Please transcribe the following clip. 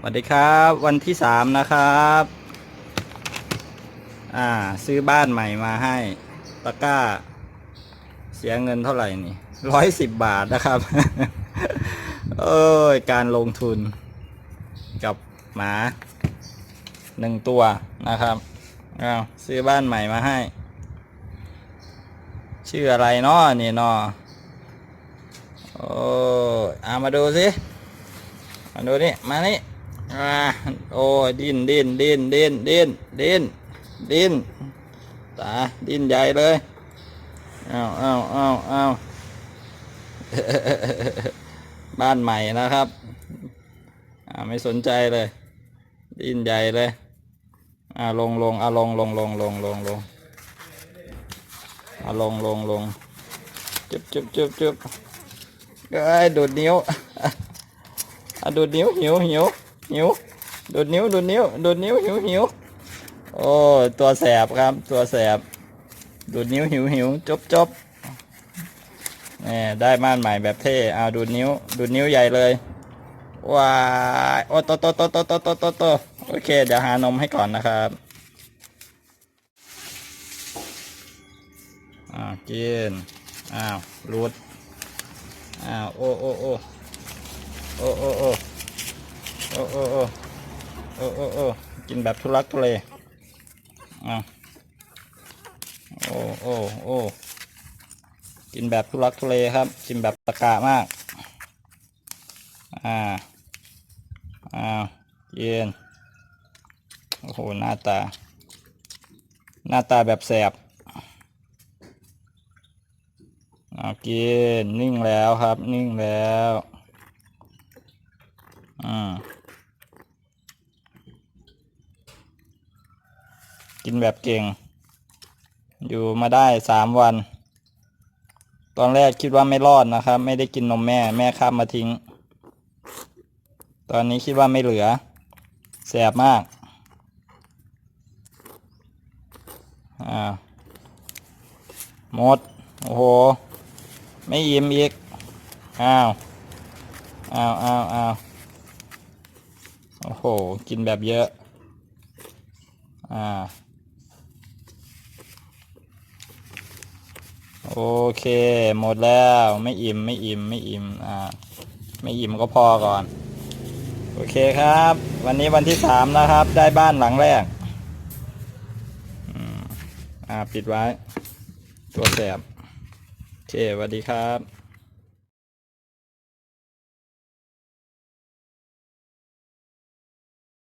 สวัสดีครับวันที่สามนะครับ อ่า ซื้อบ้านใหม่มาให้ตะก้า เสียเงินเท่าไหร่นี่ร้อยสิบบาทนะครับ เอ้ย การลงทุนกับหมาหนึ่งตัวนะครับอ้าซื้อบ้านใหม่มาให้ ชื่ออะไรเนาะนี่เนาะโอ้ยเอามาดูสิมาดูนี่ มานี่ อ่าโอ้ดิ้นดิ้นดิ้นดิ้นดิ้นดิ้นดิ้นตาดิ้นใหญ่เลยเอาเอาเอาเอาบ้านใหม่นะครับอ่าไม่สนใจเลย ดิ้นใหญ่เลยอ่าลงลงอ่าลงลงลงลงลงลงอ่าลงลงลงจุบจุบจุบจุบเอ้ยดูดนิ้วอะดูดนิ้วหิวหิว หิวดูดนิ้วดูดนิ้วดูดนิ้วหิวหิวโอ้ตัวแสบครับ ตัวแสบดูดนิ้วหิวหิวจบจบนี่ได้บ้านใหม่แบบเท่เอาดูดนิ้ว ดูดนิ้วใหญ่เลยว้ายโอ้โตโตโตโตโตโตโตโตโอเค เดี๋ยวหานมให้ก่อนนะครับอ้าวกินอ้าวรูดอ้าวโอ้โอ้โอ้โอ้โอ้โอ้ อ้โอ้โอ้โอ้โอ้โอ้กินแบบทุลักทุเลอะโอ้โอ้โอ้กินแบบทุลักทุเลครับ กินแบบตะกะมาก อ่า อ่าเย็นโอ้โห หน้าตา หน้าตาแบบแสบเอากิน นิ่งแล้วครับ นิ่งแล้วอืม กินแบบเก่ง อยู่มาได้สามวัน ตอนแรกคิดว่าไม่รอดนะครับ ไม่ได้กินนมแม่ แม่ข้ามมาทิ้ง ตอนนี้คิดว่าไม่เหลือ แสบมาก อ่าหมด โอ้โห ไม่อิ่มอีก อ้าว อ้าวอ้าวอ้าวโอ้โห กินแบบเยอะ อ่า โอเค หมดแล้วไม่อิ่มไม่อิ่มไม่อิ่มอ่าไม่อิ่มก็พอก่อน โอเคครับ วันนี้วันที่สามนะครับ ได้บ้านหลังแรกอ่าปิดไว้ ตัวแสบโอเคสวัสดีครับ